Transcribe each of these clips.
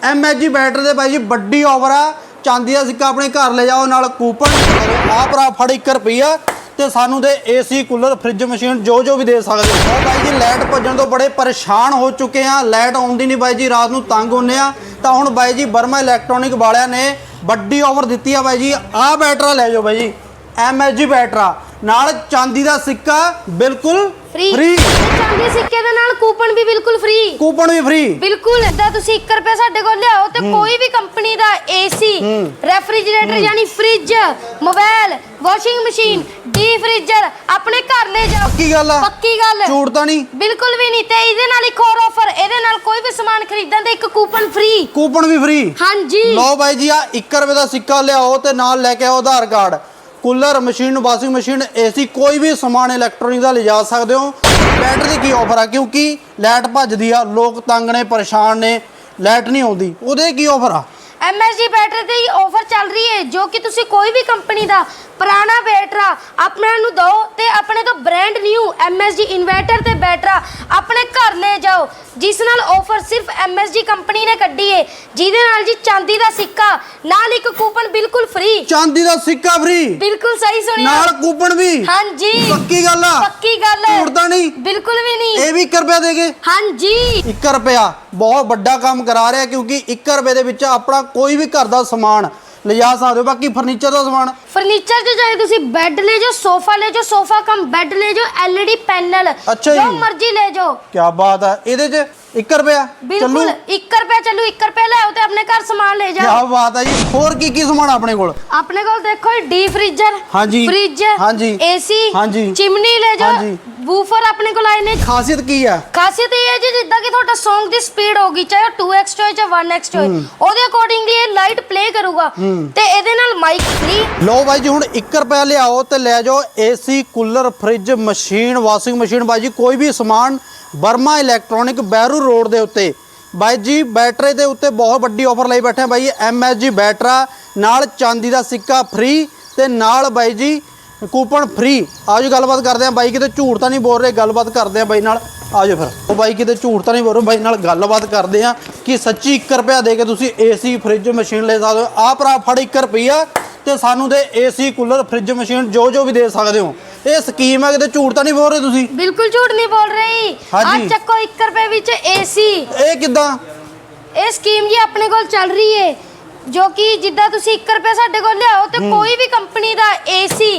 ਐਮਐਚਜੀ better ਦੇ ਬਾਈ ਜੀ ਵੱਡੀ ਆਫਰ ਆ। ਚਾਂਦੀ ਦਾ ਸਿੱਕਾ ਆਪਣੇ ਘਰ ਲੈ ਜਾਓ, ਨਾਲ ਕੂਪਨ ਆ ਭਰਾ ਫੜ 1 ਰੁਪਈਆ ਤੇ ਸਾਨੂੰ ਦੇ ਏਸੀ ਕੂਲਰ ਫ੍ਰਿਜ ਮਸ਼ੀਨ ਜੋ ਜੋ ਵੀ ਦੇ ਸਕਦੇ ਹੋ। ਉਹ ਬਾਈ ਜੀ ਲਾਈਟ ਭੱਜਣ ਤੋਂ ਬੜੇ ਪਰੇਸ਼ਾਨ ਹੋ ਚੁੱਕੇ ਆ। ਲਾਈਟ ਆਉਂਦੀ ਨਹੀਂ ਬਾਈ ਜੀ, ਰਾਤ ਨੂੰ ਤੰਗ ਹੁੰਨੇ ਆ। ਤਾਂ ਹੁਣ ਬਾਈ ਜੀ ਬਰਮਾ ਇਲੈਕਟ੍ਰੋਨਿਕ ਵਾਲਿਆਂ ਨੇ ਵੱਡੀ ਆਫਰ ਦਿੱਤੀ ਆ ਬਾਈ ਜੀ। ਆਹ ਬੈਟਰਾ ਲੈ ਜਾਓ ਬਾਈ ਜੀ। ਐਮਐਚਜੀ ਬੈਟਰਾ ਨਾਲ ਚਾਂਦੀ ਦਾ ਸਿੱਕਾ ਬਿਲਕੁਲ ਫ੍ਰੀ। ਫ੍ਰੀ। ਚਾਂਦੀ ਸਿੱਕੇ ਦੇ ਨਾਲ ਕੂਪਨ ਵੀ ਬਿਲਕੁਲ ਫ੍ਰੀ। ਕੂਪਨ ਵੀ ਫ੍ਰੀ। ਬਿਲਕੁਲ ਇਦਾਂ ਤੁਸੀਂ 1 ਰੁਪਿਆ ਸਾਡੇ ਕੋਲ ਲਿਆਓ ਤੇ ਕੋਈ ਵੀ ਕੰਪਨੀ ਦਾ ਏਸੀ ਰੈਫਰੀਜਰੇਟਰ ਯਾਨੀ fridge mobile washing machine D freezer ਆਪਣੇ ਘਰ ਲੈ ਜਾਓ। ਕੀ ਗੱਲ ਆ। ਪੱਕੀ ਗੱਲ। ਝੂਠ ਤਾਂ ਨਹੀਂ। ਬਿਲਕੁਲ ਵੀ ਨਹੀਂ ਤੇ ਇਹਦੇ ਨਾਲ ਇੱਕ ਹੋਰ ਆਫਰ ਇਹਦੇ ਨਾਲ ਕੋਈ ਵੀ ਸਮਾਨ ਖਰੀਦਣ ਤੇ ਇੱਕ ਕੂਪਨ ਫ੍ਰੀ। ਕੂਪਨ ਵੀ ਫ੍ਰੀ। ਹਾਂਜੀ। ਲਓ ਬਾਈ ਜੀ ਆ 1 ਰੁਪਏ ਦਾ ਸਿੱਕਾ ਲਿਆਓ ਤੇ ਨਾਲ ਲੈ ਕੇ ਆਓ Aadhaar card. Cooler machine, washing machine, AC, ਕੋਈ ਵੀ ਸਮਾਨ ਇਲੈਕਟ੍ਰੋਨਿਕ ਦਾ ਲਿਜਾ ਸਕਦੇ ਹੋ। ਬੈਟਰੀ ਦੀ ਕੀ ਆਫਰ ਆ? ਕਿਉਂਕਿ ਲਾਈਟ ਭੱਜਦੀ ਆ, ਲੋਕ ਤੰਗ ਨੇ, ਪਰੇਸ਼ਾਨ ਨੇ, ਲਾਈਟ ਨਹੀਂ ਆਉਂਦੀ। ਉਹਦੇ ਕੀ ਆਫਰ ਆ? ਐਮਐਸਜੀ ਬੈਟਰੀ ਤੇ ਹੀ ਆਫਰ ਚੱਲ ਰਹੀ ਹੈ ਜੋ ਕਿ ਤੁਸੀਂ ਕੋਈ ਵੀ ਕੰਪਨੀ ਦਾ ਪੁਰਾਣਾ ਬੈਟਰਾ ਆਪਣੇ ਨੂੰ ਦਿਓ ਤੇ ਆਪਣੇ ਤੋਂ ਬ੍ਰਾਂਡ ਨਿਊ ਐਮਐਸਜੀ ਇਨਵਰਟਰ ਤੇ ਬੈਟਰਾ ਆਪਣੇ ਘਰ ਲੈ ਜਾਓ ਜਿਸ ਨਾਲ ਆਫਰ ਸਿਰਫ ਐਮਐਸਜੀ ਕੰਪਨੀ ਨੇ ਕੱਢੀ ਹੈ। ਜਿਹਦੇ ਨਾਲ ਜੀ ਚਾਂਦੀ ਦਾ ਸਿੱਕਾ ਨਾਲ ਇੱਕ ਕੂਪਨ ਬਿਲਕੁਲ ਫ੍ਰੀ ਚਾਂਦੀ ਦਾ ਸਿੱਕਾ ਫ੍ਰੀ ਬਿਲਕੁਲ ਸਹੀ ਸੁਣਿਆ। ਨਾਲ ਕੂਪਨ ਵੀ। ਹਾਂਜੀ। ਪੱਕੀ ਗੱਲ ਆ। ਪੱਕੀ ਗੱਲ ਹੈ। ਝੂਠ ਤਾਂ ਨਹੀਂ। ਬਿਲਕੁਲ ਵੀ ਨਹੀਂ। ਇਹ ਵੀ 1 ਰੁਪਿਆ ਦੇ ਕੇ। ਹਾਂਜੀ। 1 ਰੁਪਿਆ ਬਹੁਤ ਵੱਡਾ ਕੰਮ ਕਰਾ ਰਿਹਾ ਕਿਉਂਕਿ 1 ਰੁਪਏ ਦੇ ਵਿੱਚ ਆਪਣਾ ਕੋਈ ਵੀ ਘਰ ਦਾ ਸਮਾਨ ਲਿਜਾ ਸਕਦੇ ਹੋ ਬਾਕੀ ਫਰਨੀਚਰ ਦਾ ਸਮਾਨ। ਫਰਨੀਚਰ ਚ ਚਾਹੇ ਤੁਸੀਂ ਬੈੱਡ ਲੈ ਜਾਓ ਸੋਫਾ ਲੈ ਜਾਓ ਸੋਫਾ ਕਮ ਬੈੱਡ ਲੈ ਜਾਓ ਐਲਈਡੀ ਪੈਨਲ ਅੱਛਾ ਜੋ। ਜੀ। ਮਰਜ਼ੀ ਲੈ ਜਾਓ। ਕੀ ਬਾਤ ਆ ਇਹਦੇ 'ਚ 1 ਰੁਪਿਆ ਬਿਲਕੁਲ 1 ਰੁਪਿਆ ਚੱਲੂ 1 ਰੁਪਿਆ ਲਿਆਓ ਤੇ ਆਪਣੇ ਘਰ ਸਮਾਨ ਲੈ ਕੀ ਜਾਓ ਬਾਤ ਆ ਜੀ ਹੋਰ ਕੀ ਕੀ ਸਮਾਨ ਆਪਣੇ ਕੋਲ ਆਪਣੇ ਕੋਲ ਦੇਖੋ ਡੀ ਫ੍ਰੀਜ਼ਰ ਹਾਂਜੀ। ਫ੍ਰਿਜ ਹਾਂਜੀ। ਏਸੀ ਹਾਂਜੀ। ਚਿਮਨੀ ਲੈ ਜਾਓ ਹਾਂਜੀ। ਬੂਫਰ ਆਪਣੇ ਕੋਲ ਆਏ ਨੇ ਖਾਸੀਅਤ ਕੀ ਆ ਖਾਸੀਅਤ ਇਹ ਹੈ ਜੀ ਜਿੱਦਾਂ ਕਿ ਤੁਹਾਡਾ Song ਦੀ ਸਪੀਡ ਹੋਗੀ ਚਾਹੇ ਉਹ 2x ਹੋਏ ਚਾਹੇ 1x ਹੋਏ ਉਹਦੇ ਅਕੋਰਡਿੰਗਲੀ ਇਹ ਲਾਈਟ ਪਲੇ ਕਰੂਗਾ ਤੇ ਇਹਦੇ ਨਾਲ ਮਾਈਕ ਫ੍ਰੀ ਲਓ ਬਾਈ ਜੀ ਹੁਣ 1 ਰੁਪਿਆ ਲਿਆਓ ਤੇ ਲੈ ਜਾਓ AC cooler fridge machine washing machine ਬਾਈ ਜੀ ਕੋਈ ਵੀ ਸਮਾਨ ਬਰਮਾ ਇਲੈਕਟ੍ਰੋਨਿਕ ਬੈਰੂ ਰੋਡ ਦੇ ਉੱਤੇ। ਬਾਈ ਜੀ, ਬੈਟਰੀ ਦੇ ਉੱਤੇ ਬਹੁਤ ਵੱਡੀ ਆਫਰ ਲਈ ਬੈਠੇ ਆ ਬਾਈ ਐਮਐਸਜੀ ਬੈਟਰਾ, ਨਾਲ ਚਾਂਦੀ ਦਾ ਸਿੱਕਾ ਫ੍ਰੀ ਤੇ ਨਾਲ ਬਾਈ ਜੀ ਕੂਪਨ ਫ੍ਰੀ ਆਜੋ ਗੱਲਬਾਤ ਕਰਦੇ ਆ ਬਾਈ ਕਿਤੇ ਝੂਠ ਤਾਂ ਨਹੀਂ ਬੋਲ ਰਹੇ, ਗੱਲਬਾਤ ਕਰਦੇ ਆ ਬਾਈ ਨਾਲ। ਆਜੋ ਫਿਰ। ਉਹ ਬਾਈ ਕਿਤੇ ਝੂਠ ਤਾਂ ਨਹੀਂ ਬੋਲ ਰਹੇ, ਬਾਈ ਨਾਲ ਗੱਲਬਾਤ ਕਰਦੇ ਆ ਕਿ ਸੱਚੀ 1 ਰੁਪਿਆ ਦੇ ਕੇ ਤੁਸੀਂ ਏਸੀ ਫ੍ਰਿਜ ਮਸ਼ੀਨ ਲੈ ਸਕਦੇ ਹੋ। ਆਹ ਭਰਾ ਫੜ 1 ਰੁਪਿਆ ਤੇ ਸਾਨੂੰ ਦੇ ਏਸੀ ਕੂਲਰ ਫ੍ਰਿਜ ਮਸ਼ੀਨ ਜੋ ਜੋ ਵੀ ਦੇ ਸਕਦੇ ਹੋ। ਇਹ ਸਕੀਮ ਹੈ ਕਿਤੇ ਝੂਠ ਤਾਂ ਨਹੀਂ ਬੋਲ ਰਹੇ ਤੁਸੀਂ? ਬਿਲਕੁਲ ਝੂਠ ਨਹੀਂ ਬੋਲ ਰਹੀ। ਹਾਂਜੀ। ਆ ਚੱਕੋ 1 ਰੁਪਏ ਵਿੱਚ ਏਸੀ ਇਹ ਕਿਦਾਂ? ਇਹ ਸਕੀਮ ਜੀ ਆਪਣੇ ਕੋਲ ਚੱਲ ਰਹੀ ਹੈ ਜੋ ਕਿ ਜਿੱਦਾਂ ਤੁਸੀਂ 1 ਰੁਪਏ ਸਾਡੇ ਕੋਲ ਲਿਆਓ ਤੇ ਕੋਈ ਵੀ ਕੰਪਨੀ ਦਾ ਏਸੀ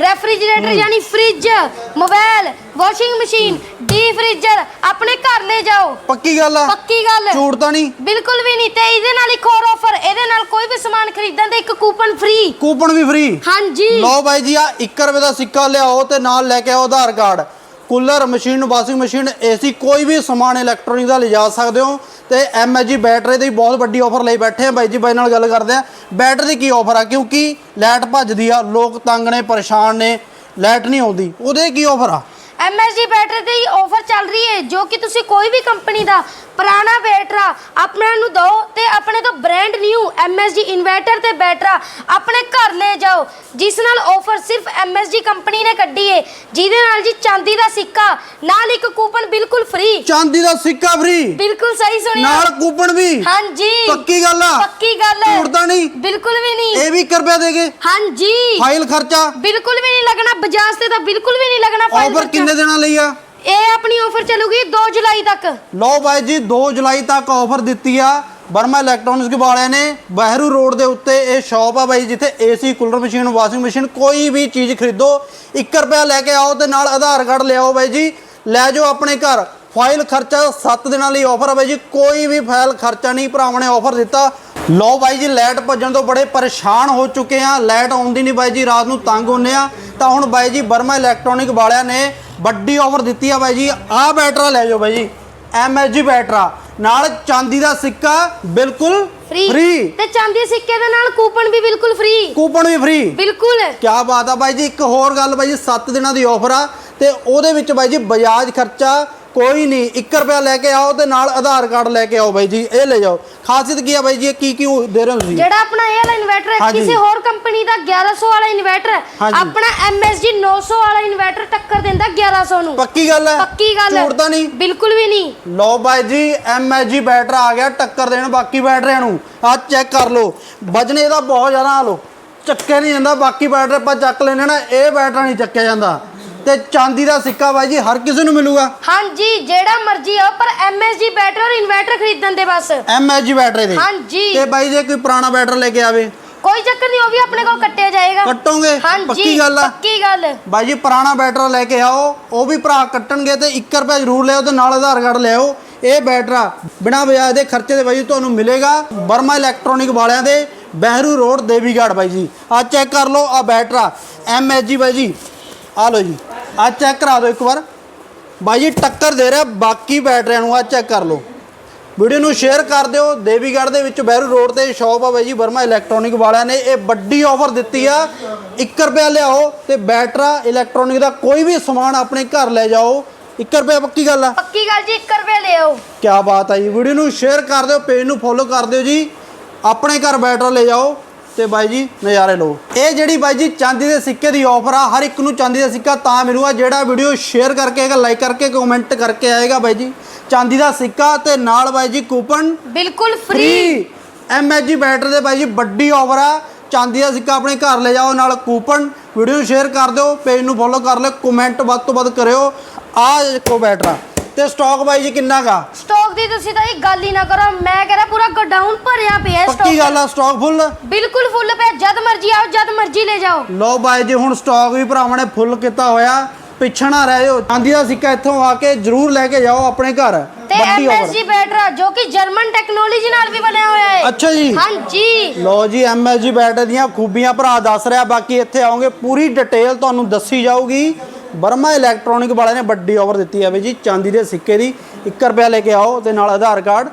ਰੈਫਰੀਜਰੇਟਰ ਯਾਨੀ fridge mobile washing machine D freezer ਆਪਣੇ ਘਰ ਲੈ ਜਾਓ। ਪੱਕੀ ਗੱਲ ਆ। ਪੱਕੀ ਗੱਲ। ਝੂਠ ਤਾਂ ਨਹੀਂ। ਬਿਲਕੁਲ ਵੀ ਨਹੀਂ ਤੇ ਇਹਦੇ ਨਾਲ ਇੱਕ ਹੋਰ ਆਫਰ ਇਹਦੇ ਨਾਲ ਕੋਈ ਵੀ ਸਮਾਨ ਖਰੀਦਣ ਤੇ ਇੱਕ ਕੂਪਨ ਫ੍ਰੀ। ਕੂਪਨ ਵੀ ਫ੍ਰੀ? ਹਾਂਜੀ। ਲਓ ਬਾਈ ਜੀ ਆ 1 ਰੁਪਏ ਦਾ ਸਿੱਕਾ ਲਿਆਓ ਤੇ ਨਾਲ ਲੈ ਕੇ ਆਓ Aadhaar card. Cooler machine washing machine AC ਕੋਈ ਵੀ ਸਮਾਨ ਇਲੈਕਟ੍ਰੋਨਿਕ ਦਾ ਲਿਜਾ ਸਕਦੇ ਹੋ। ਤੇ ਐਮਐਚਜੀ ਬੈਟਰੀ ਦੀ ਬਹੁਤ ਵੱਡੀ ਆਫਰ ਲਈ ਬੈਠੇ ਆ ਬਾਈ ਜੀ ਬਾਈ ਨਾਲ ਗੱਲ ਕਰਦੇ ਆ। ਬੈਟਰੀ ਦੀ ਕੀ ਆਫਰ ਆ? ਕਿਉਂਕਿ ਲਾਈਟ ਭੱਜਦੀ ਆ ਲੋਕ ਤੰਗ ਨੇ ਪਰੇਸ਼ਾਨ ਨੇ ਲਾਈਟ ਨਹੀਂ ਆਉਂਦੀ। ਉਹਦੇ ਕੀ ਆਫਰ ਆ? ਐਮਐਸਜੀ ਬੈਟਰੀ ਤੇ ਹੀ ਆਫਰ ਚੱਲ ਰਹੀ ਹੈ ਜੋ ਕਿ ਤੁਸੀਂ ਕੋਈ ਵੀ ਕੰਪਨੀ ਦਾ ਪੁਰਾਣਾ ਬੈਟਰਾ ਆਪਣੇ ਨੂੰ ਦਿਓ ਤੇ ਆਪਣੇ ਤੋਂ ਬ੍ਰਾਂਡ ਨਿਊ ਐਮਐਸਜੀ ਇਨਵਰਟਰ ਤੇ ਬੈਟਰਾ ਆਪਣੇ ਘਰ ਲੈ ਜਾਓ। ਜਿਸ ਨਾਲ ਆਫਰ ਸਿਰਫ ਐਮਐਸਜੀ ਕੰਪਨੀ ਨੇ ਕੱਢੀ ਹੈ। ਜਿਹਦੇ ਨਾਲ ਜੀ ਚਾਂਦੀ ਦਾ ਸਿੱਕਾ ਨਾਲ ਇੱਕ ਕੂਪਨ ਬਿਲਕੁਲ ਫ੍ਰੀ ਚਾਂਦੀ ਦਾ ਸਿੱਕਾ ਫ੍ਰੀ ਬਿਲਕੁਲ ਸਹੀ ਸੁਣਿਆ। ਨਾਲ ਕੂਪਨ ਵੀ। ਹਾਂਜੀ। ਪੱਕੀ ਗੱਲ ਆ। ਪੱਕੀ ਗੱਲ। ਹੈ ਝੂਠ ਤਾਂ ਨਹੀਂ। ਬਿਲਕੁਲ ਵੀ ਨਹੀਂ। ਇਹ ਵੀ 1 ਰੁਪਿਆ ਦੇ ਕੇ। ਹਾਂਜੀ। ਫਾਈਲ ਖਰਚਾ। ਬਿਲਕੁਲ ਵੀ ਨਹੀਂ ਲੱਗਣਾ। ਬਜਾਜ ਤੇ ਤਾਂ ਬਿਲਕੁਲ ਵੀ ਨਹੀਂ ਲੱਗਣਾ। file ਆਫਰ ਖਰਚਾ। ਕਿੰਨੇ ਦਿਨਾਂ ਲਈ ਆ? ਇਹ ਆਪਣੀ ਆਫਰ ਚੱਲੂਗੀ 2 ਜੁਲਾਈ ਤੱਕ। ਲਓ ਬਾਈ ਜੀ 2 ਜੁਲਾਈ ਤੱਕ ਆਫਰ ਦਿੱਤੀ ਆ। ਬਰਮਾ ਇਲੈਕਟ੍ਰੋਨਿਕਸ ਵਾਲਿਆਂ ਨੇ ਬਹਿਰੂ ਰੋਡ ਦੇ ਉੱਤੇ ਇਹ ਸ਼ਾਪ ਆ ਬਾਈ ਜਿੱਥੇ AC cooler machine washing machine ਕੋਈ ਵੀ ਚੀਜ਼ ਖਰੀਦੋ 1 ਰੁਪਿਆ ਲੈ ਕੇ ਆਓ ਤੇ ਨਾਲ ਆਧਾਰ ਕਾਰਡ ਲਿਆਓ ਬਾਈ ਜੀ। ਲੈ ਜਾਓ ਆਪਣੇ ਘਰ। ਫਾਈਲ ਖਰਚਾ 7 ਦਿਨਾਂ ਲਈ ਆਫਰ ਆ ਬਾਈ ਜੀ। ਕੋਈ ਵੀ ਫਾਈਲ ਖਰਚਾ ਨਹੀਂ ਭਰਾਵਾਂ ਨੇ ਆਫਰ ਦਿੱਤਾ। ਲਓ ਬਾਈ ਜੀ ਲਾਈਟ ਭੱਜਣ ਤੋਂ ਬੜੇ ਪਰੇਸ਼ਾਨ ਹੋ ਚੁੱਕੇ ਆ। ਲਾਈਟ ਆਉਂਦੀ ਨਹੀਂ ਬਾਈ ਜੀ ਰਾਤ ਨੂੰ ਤੰਗ ਹੁੰਨੇ ਆ। ਤਾਂ ਹੁਣ ਬਾਈ ਜੀ ਬਰਮਾ ਇਲੈਕਟ੍ਰੋਨਿਕ ਵਾਲਿਆਂ ਨੇ ਵੱਡੀ ਆਫਰ ਦਿੱਤੀ ਆ ਬਾਈ ਜੀ। ਆਹ ਬੈਟਰਾ ਲੈ ਜਾਓ ਬਾਈ ਜੀ ਐਮਐਚਜੀ ਬੈਟਰਾ ਨਾਲ ਚਾਂਦੀ ਦਾ ਸਿੱਕਾ ਬਿਲਕੁਲ ਫ੍ਰੀ ਫ੍ਰੀ ਤੇ ਚਾਂਦੀ ਸਿੱਕੇ ਦੇ ਨਾਲ ਕੂਪਨ ਵੀ ਬਿਲਕੁਲ ਫ੍ਰੀ ਕੂਪਨ ਵੀ ਫ੍ਰੀ ਬਿਲਕੁਲ। ਕੀ ਬਾਤ ਆ ਬਾਈ ਜੀ ਇੱਕ ਹੋਰ ਗੱਲ ਬਾਈ ਜੀ 7 ਦਿਨਾਂ ਦੀ ਆਫਰ ਆ। ਤੇ ਉਹਦੇ ਵਿੱਚ ਬਾਈ ਜੀ ਬਜਾਜ ਖਰਚਾ ਕੋਈ ਨਹੀਂ 1 ਰੁਪਿਆ ਲੈ ਕੇ ਆਓ ਤੇ ਨਾਲ ਆਧਾਰ ਕਾਰਡ ਲੈ ਕੇ ਆਓ ਬਾਈ ਜੀ ਇਹ ਲੈ ਜਾਓ। ਖਾਸੀਅਤ ਕੀ ਆ ਬਾਈ ਜੀ ਇਹ ਕੀ ਕੀ ਦੇ ਰਹੇ ਹੋ ਤੁਸੀਂ? ਜਿਹੜਾ ਆਪਣਾ ਇਹ ਵਾਲਾ ਇਨਵਰਟਰ ਹੈ ਹਾਂਜੀ। ਕਿਸੇ ਹੋਰ ਕੰਪਨੀ ਦਾ 1100 ਵਾਲਾ ਇਨਵਰਟਰ ਹੈ। ਹਾਂਜੀ। ਆਪਣਾ MSG 900 ਵਾਲਾ ਇਨਵਰਟਰ ਟੱਕਰ ਦਿੰਦਾ 1100 ਨੂੰ। ਪੱਕੀ ਗੱਲ ਹੈ? ਪੱਕੀ ਗੱਲ ਝੂਠ ਤਾਂ ਨਹੀਂ। ਬਿਲਕੁਲ ਵੀ ਨਹੀਂ। ਲਓ ਬਾਈ ਜੀ ਐਮਐਜੀ ਬੈਟਰਾ ਆ ਗਿਆ ਟੱਕਰ ਦੇਣ ਬਾਕੀ ਬੈਟਰੀਆਂ ਨੂੰ। ਆ ਚੈੱਕ ਕਰ ਲਓ। ਵਜਨ ਇਹਦਾ ਬਹੁਤ ਜ਼ਿਆਦਾ ਆ ਲਓ। ਚੱਕਿਆ ਨਹੀਂ ਜਾਂਦਾ ਬਾਕੀ ਬੈਟਰੀ ਆਪਾਂ ਚੱਕ ਲੈਣੇ ਨਾ ਇਹ ਬੈਟਰਾ ਨਹੀਂ ਚੱਕਿਆ ਜਾਂਦਾ। ਤੇ ਚਾਂਦੀ ਦਾ ਸਿੱਕਾ ਬਾਈ ਜੀ ਹਰ ਕਿਸੇ ਨੂੰ ਮਿਲੂਗਾ। ਹਾਂਜੀ ਜਿਹੜਾ ਮਰਜ਼ੀ ਆ ਪਰ MSG ਬੈਟਰੀ ਔਰ ਇਨਵਰਟਰ ਖਰੀਦਣ ਦੇ ਬਸ। ਐਮਐਜੀ ਬੈਟਰੀ ਦੇ। ਹਾਂਜੀ। ਤੇ ਬਾਈ ਜੇ ਕੋਈ ਪੁਰਾਣਾ ਬੈਟਰ ਲੈ ਕੇ ਆਵੇ? ਕੋਈ ਚੱਕਰ ਨਹੀਂ ਉਹ ਵੀ ਆਪਣੇ ਕੋਲ ਕੱਟਿਆ ਜਾਏਗਾ। ਕੱਟੋਗੇ? ਹਾਂਜੀ ਪੱਕੀ ਗੱਲ ਆ। ਪੱਕੀ ਗੱਲ। ਬਾਈ ਜੀ ਪੁਰਾਣਾ ਬੈਟਰਾ ਲੈ ਕੇ ਆਓ ਉਹ ਵੀ ਭਰਾ ਕੱਟਣਗੇ ਤੇ 1 ਰੁਪਿਆ ਜ਼ਰੂਰ ਲਿਆਓ ਤੇ ਨਾਲ ਆਧਾਰ ਕਾਰਡ ਲਿਆਓ। ਇਹ ਬੈਟਰਾ ਬਿਨਾ ਵਿਆਜ ਦੇ ਖਰਚੇ ਦੇ ਬਾਈ ਜੀ ਤੁਹਾਨੂੰ ਮਿਲੇਗਾ ਬਰਮਾ ਇਲੈਕਟ੍ਰੋਨਿਕ ਵਾਲਿਆਂ ਦੇ ਬਹਿਰੂ ਰੋਡ ਦੇਵੀਗੜ੍ਹ ਬਾਈ ਜੀ। ਆ ਚੈੱਕ ਕਰ ਲਓ ਆ ਬੈਟਰਾ ਐਮਐਸਜੀ ਬਾਈ ਜੀ। ਆ ਲਓ ਜੀ। ਆ ਚੈੱਕ ਕਰਾ ਦਿਓ ਇੱਕ ਵਾਰ। ਬਾਈ ਜੀ ਟੱਕਰ ਦੇ ਰਿਹਾ ਬਾਕੀ ਬੈਟਰੀਆਂ ਨੂੰ ਆ ਚੈੱਕ ਕਰ ਲਓ। ਵੀਡੀਓ ਨੂੰ ਸ਼ੇਅਰ ਕਰ ਦਿਓ। ਦੇਵੀਗੜ੍ਹ ਦੇ ਵਿੱਚ ਬਹਿਰੂ ਰੋਡ ਤੇ ਸ਼ਾਪ ਆ ਬਾਈ ਜੀ ਵਰਮਾ ਇਲੈਕਟ੍ਰੋਨਿਕ ਵਾਲਿਆਂ ਨੇ ਇਹ ਵੱਡੀ ਆਫਰ ਦਿੱਤੀ ਆ। 1 ਰੁਪਿਆ ਲਿਆਓ ਤੇ ਬੈਟਰਾ ਇਲੈਕਟ੍ਰੋਨਿਕ ਦਾ ਕੋਈ ਵੀ ਸਮਾਨ ਆਪਣੇ ਘਰ ਲੈ ਜਾਓ। 1 ਰੁਪਿਆ ਪੱਕੀ ਗੱਲ ਆ? ਪੱਕੀ ਗੱਲ ਜੀ 1 ਰੁਪਏ ਲਿਓ ਕੀ ਬਾਤ ਆ ਜੀ। ਵੀਡੀਓ ਨੂੰ ਸ਼ੇਅਰ ਕਰ ਦਿਓ ਪੇਜ ਨੂੰ ਫੋਲੋ ਕਰ ਦਿਓ ਜੀ। ਆਪਣੇ ਘਰ ਬੈਟਰਾ ਲੈ ਜਾਓ। ਤੇ ਬਾਈ ਜੀ ਨਜ਼ਾਰੇ ਲਓ। ਇਹ ਜਿਹੜੀ ਬਾਈ ਜੀ ਚਾਂਦੀ ਦੇ ਸਿੱਕੇ ਦੀ ਆਫਰ ਆ ਹਰ ਇੱਕ ਨੂੰ ਚਾਂਦੀ ਦਾ ਸਿੱਕਾ ਤਾਂ ਮਿਲੂਗਾ। ਜਿਹੜਾ ਵੀਡੀਓ ਸ਼ੇਅਰ ਕਰਕੇ ਆਏਗਾ ਲਾਈਕ ਕਰਕੇ ਕਮੈਂਟ ਕਰਕੇ ਆਏਗਾ ਬਾਈ ਜੀ। ਚਾਂਦੀ ਦਾ ਸਿੱਕਾ ਤੇ ਨਾਲ ਬਾਈ ਜੀ ਕੂਪਨ ਬਿਲਕੁਲ ਫ੍ਰੀ ਐਮਐਚਜੀ ਬੈਟਰੀ ਦੇ ਬਾਈ ਜੀ ਵੱਡੀ ਆਫਰ ਆ। ਚਾਂਦੀ ਦਾ ਸਿੱਕਾ ਆਪਣੇ ਘਰ ਲੈ ਜਾਓ ਨਾਲ ਕੂਪਨ ਵੀਡੀਓ ਸ਼ੇਅਰ ਕਰ ਦਿਓ ਪੇਜ ਨੂੰ ਫੋਲੋ ਕਰ ਲਿਓ ਕਮੈਂਟ ਵੱਧ ਤੋਂ ਵੱਧ ਕਰਿਓ। ਆ ਦੇਖੋ ਬੈਟਰਾ ਤੇ ਸਟਾਕ ਬਾਈ ਜੀ ਕਿੰਨਾ ਗਾ? ਸਟਾਕ ਦੀ ਤੁਸੀਂ ਤਾਂ ਇਹ ਗੱਲ ਹੀ ਨਾ ਕਰੋ ਮੈਂ ਕਹਿ ਰਿਹਾ ਪੂਰਾ ਗੋਡਾਊਨ ਭਰਿਆ ਪਿਆ ਹੈ ਪੱਕੀ ਸਟਾਕ ਗੱਲ ਆ ਸਟਾਕ ਫੁੱਲ ਬਿਲਕੁਲ ਫੁੱਲ ਪਿਆ ਜਦ ਮਰਜ਼ੀ ਆਓ ਜਦ ਮਰਜ਼ੀ ਲੈ ਜਾਓ। ਲੋ ਬਾਈ ਜੀ ਹੁਣ ਸਟਾਕ ਵੀ ਭਰਾਵਾਂ ਨੇ ਫੁੱਲ ਕੀਤਾ ਹੋਇਆ। ਪਿੱਛਣਾ ਰਹਿ ਜਾਓ। ਚਾਂਦੀ ਦਾ ਸਿੱਕਾ ਇੱਥੋਂ ਆ ਕੇ ਜਰੂਰ ਲੈ ਕੇ ਜਾਓ ਆਪਣੇ ਘਰ। ਤੇ। MSG ਬੈਟਰਾ ਜੋ ਕਿ ਜਰਮਨ ਟੈਕਨੋਲੋਜੀ ਨਾਲ ਵੀ ਬਣਿਆ ਹੋਇਆ ਹੈ। ਅੱਛਾ ਜੀ। ਹਾਂਜੀ। ਲੋ ਜੀ ਐਮਐਸਜੀ ਬੈਟਰੀ ਦੀਆਂ ਖੂਬੀਆਂ ਭਰਾ ਦੱਸ ਰਿਹਾ ਬਾਕੀ ਇੱਥੇ ਆਓਗੇ ਪੂਰੀ ਡਿਟੇਲ ਤੁਹਾਨੂੰ ਦੱਸੀ ਜਾਊਗੀ। ਬਰਮਾ ਇਲੈਕਟ੍ਰੋਨਿਕ ਵਾਲਿਆਂ ਨੇ ਵੱਡੀ ਆਫਰ ਦਿੱਤੀ ਹੈ ਵੀ ਜੀ, ਚਾਂਦੀ ਦੇ ਸਿੱਕੇ ਦੀ 1 ਰੁਪਿਆ ਲੈ ਕੇ ਆਓ ਤੇ ਨਾਲ ਆਧਾਰ ਕਾਰਡ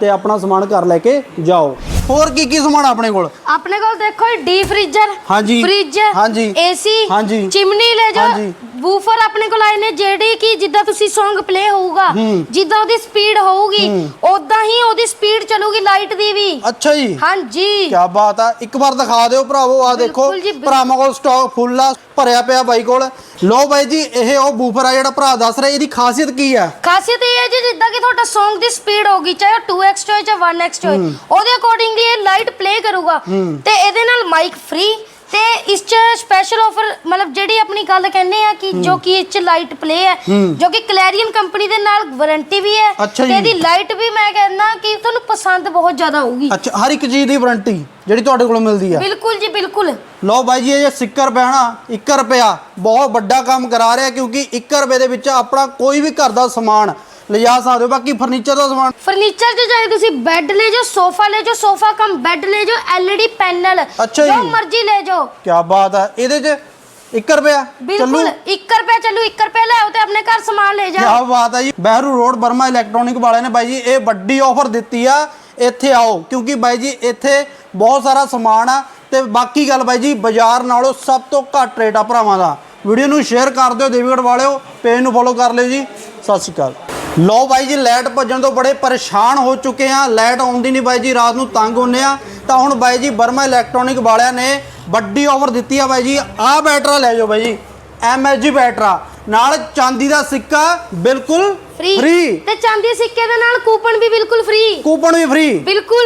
ਤੇ ਆਪਣਾ ਸਮਾਨ ਘਰ ਲੈ ਕੇ ਜਾਓ। ਹੋਰ ਕੀ ਕੀ ਸਮਾਨ ਆਪਣੇ ਕੋਲ ਆਪਣੇ ਕੋਲ ਦੇਖੋ ਡੀ ਫ੍ਰੀਜ਼ਰ ਹਾਂਜੀ। ਫ੍ਰਿਜ ਹਾਂਜੀ। ਏਸੀ ਹਾਂਜੀ। ਚਿਮਨੀ ਲੈ ਜਾਓ ਹਾਂਜੀ। ਬੂਫਰ ਆਪਣੇ ਕੋਲ ਆਏ ਨੇ ਜਿਹੜੀ ਕਿ ਜਿੱਦਾਂ ਤੁਸੀਂ Song ਪਲੇ ਹੋਊਗਾ ਹੂੰ। ਜਿੱਦਾਂ ਉਹਦੀ ਸਪੀਡ ਹੋਊਗੀ ਉਦਾਂ ਹੀ ਉਹਦੀ ਸਪੀਡ ਚੱਲੂਗੀ ਲਾਈਟ ਦੀ ਵੀ ਅੱਛਾ ਜੀ ਹਾਂਜੀ ਕੀ ਬਾਤ ਆ ਇੱਕ ਵਾਰ ਦਿਖਾ ਦਿਓ ਭਰਾਵੋ ਆ ਦੇਖੋ ਬਿਲਕੁਲ ਜੀ, ਬਿਲਕੁਲ। ਭਰਾਵਾਂ ਕੋਲ ਸਟਾਕ ਫੁੱਲ ਆ ਭਰਿਆ ਪਿਆ ਬਾਈ ਕੋਲ ਲੋ ਬਾਈ ਜੀ ਇਹ ਉਹ ਬੂਫਰ ਆ ਜਿਹੜਾ ਭਰਾ ਦੱਸ ਰਿਹਾ ਇਹਦੀ ਖਾਸੀਅਤ ਕੀ ਆ ਖਾਸੀਅਤ ਇਹ ਹੈ ਜੀ ਜਿੱਦਾਂ ਕਿ ਤੁਹਾਡਾ Song ਦੀ ਸਪੀਡ ਹੋਗੀ ਚਾਹੇ ਉਹ 2x ਹੋਏ ਚਾਹੇ 1x ਹੋਏ ਉਹਦੇ ਅਕੋਰਡਿੰਗਲੀ ਇਹ ਲਾਈਟ ਪਲੇ ਕਰੂਗਾ। ਤੇ ਇਹਦੇ ਨਾਲ ਮਾਈਕ ਫ੍ਰੀ ਤੇ ਇਸ ਚ ਸਪੈਸ਼ਲ ਆਫਰ ਮਤਲਬ ਜਿਹੜੀ ਆਪਣੀ ਗੱਲ ਕਹਿੰਦੇ ਆ ਕਿ ਜੋ ਕਿ ਇਸ ਚ ਲਾਈਟ ਪਲੇ ਹੈ ਜੋ ਕਿ ਕਲੈਰੀਅਨ ਕੰਪਨੀ ਦੇ ਨਾਲ ਵਾਰੰਟੀ ਵੀ ਹੈ। ਅੱਛਾ ਤੇ। ਇਹਦੀ ਲਾਈਟ ਵੀ ਮੈਂ ਕਹਿੰਦਾ ਕਿ ਤੁਹਾਨੂੰ ਪਸੰਦ ਬਹੁਤ ਜ਼ਿਆਦਾ ਹੋਊਗੀ। ਅੱਛਾ ਹਰ ਇੱਕ ਚੀਜ਼ ਦੀ ਵਾਰੰਟੀ ਜਿਹੜੀ ਤੁਹਾਡੇ ਕੋਲ ਮਿਲਦੀ ਆ। ਬਿਲਕੁਲ ਜੀ ਬਿਲਕੁਲ। ਲਓ ਬਾਈ ਜੀ ਇਹ ਜੇ ਸਿੱਕਰ ਪੈਣਾ 1 ਰੁਪਿਆ ਬਹੁਤ ਵੱਡਾ ਕੰਮ ਕਰਾ ਰਿਹਾ ਕਿਉਂਕਿ 1 ਰੁਪਏ ਦੇ ਵਿੱਚ ਆਪਣਾ ਕੋਈ ਵੀ ਘਰ ਦਾ ਸਮਾਨ ਲਿਜਾ ਸਕਦੇ ਹੋ। ਬਾਕੀ ਫਰਨੀਚਰ ਦਾ ਸਮਾਨ ਫਰਨੀਚਰ ਚ ਚਾਹੇ ਤੁਸੀਂ ਬੈੱਡ ਲੈ ਜਾਓ ਸੋਫਾ ਲੈ ਜਾਓ ਸੋਫਾ ਕਮ ਬੈੱਡ ਲੈ ਜਾਓ ਐਲਈਡੀ ਪੈਨਲ ਅੱਛਾ ਜੋ। ਜੀ। ਮਰਜ਼ੀ ਲੈ ਜਾਓ। ਕੀ ਬਾਤ ਆ। ਇਹਦੇ 'ਚ 1 ਰੁਪਿਆ ਬਿਲਕੁਲ 1 ਰੁਪਏ ਚੱਲੂ 1 ਰੁਪਏ ਲੈ ਆਓ ਤੇ ਆਪਣੇ ਘਰ ਸਮਾਨ ਲੈ ਜਾਓ। ਕਿਆ ਬਾਤ ਹੈ ਜੀ। ਬਹਿਰੂ ਰੋਡ ਬਰਮਾ ਇਲੈਕਟ੍ਰੋਨਿਕ ਵਾਲਿਆਂ ਨੇ ਬਾਈ ਜੀ ਇਹ ਵੱਡੀ ਆਫਰ ਦਿੱਤੀ ਆ। ਇੱਥੇ ਆਓ ਕਿਉਂਕਿ ਬਾਈ ਜੀ ਇੱਥੇ ਬਹੁਤ ਸਾਰਾ ਸਮਾਨ ਆ। ਤੇ ਬਾਕੀ ਗੱਲ ਬਾਈ ਜੀ ਬਾਜ਼ਾਰ ਨਾਲੋਂ ਸਭ ਤੋਂ ਘੱਟ ਰੇਟ ਆ ਭਰਾਵਾਂ ਦਾ। ਵੀਡੀਓ ਨੂੰ ਸ਼ੇਅਰ ਕਰ ਦਿਓ ਦੇਵੀਗੜ ਵਾਲਿਓ ਪੇਜ ਨੂੰ ਫੋਲੋ ਕਰ ਲਿਓ ਜੀ। ਸਤਿ ਸ਼੍ਰੀ ਅਕਾਲ। ਲੋ ਬਾਈ ਜੀ ਲਾਈਟ ਭੱਜਣ ਤੋਂ ਬੜੇ ਪਰੇਸ਼ਾਨ ਹੋ ਚੁੱਕੇ ਆ ਲਾਈਟ ਆਉਂਦੀ ਨਹੀਂ ਬਾਈ ਜੀ ਰਾਤ ਨੂੰ ਤੰਗ ਹੁੰਨੇ ਆ ਤਾਂ ਹੁਣ ਬਾਈ ਜੀ ਬਰਮਾ ਇਲੈਕਟ੍ਰੋਨਿਕ ਵਾਲਿਆਂ ਨੇ ਵੱਡੀ ਆਫਰ ਦਿੱਤੀ ਆ ਬਾਈ ਜੀ। ਆਹ ਬੈਟਰਾ ਲੈ ਜਾਓ ਬਾਈ ਜੀ ਐਮਐਸਜੀ ਬੈਟਰਾ ਨਾਲ ਚਾਂਦੀ ਦਾ ਸਿੱਕਾ ਬਿਲਕੁਲ ਫ੍ਰੀ ਤੇ ਚਾਂਦੀ ਸਿੱਕੇ ਦੇ ਨਾਲ ਕੂਪਨ ਵੀ ਬਿਲਕੁਲ ਫ੍ਰੀ ਕੂਪਨ ਵੀ ਫ੍ਰੀ ਬਿਲਕੁਲ।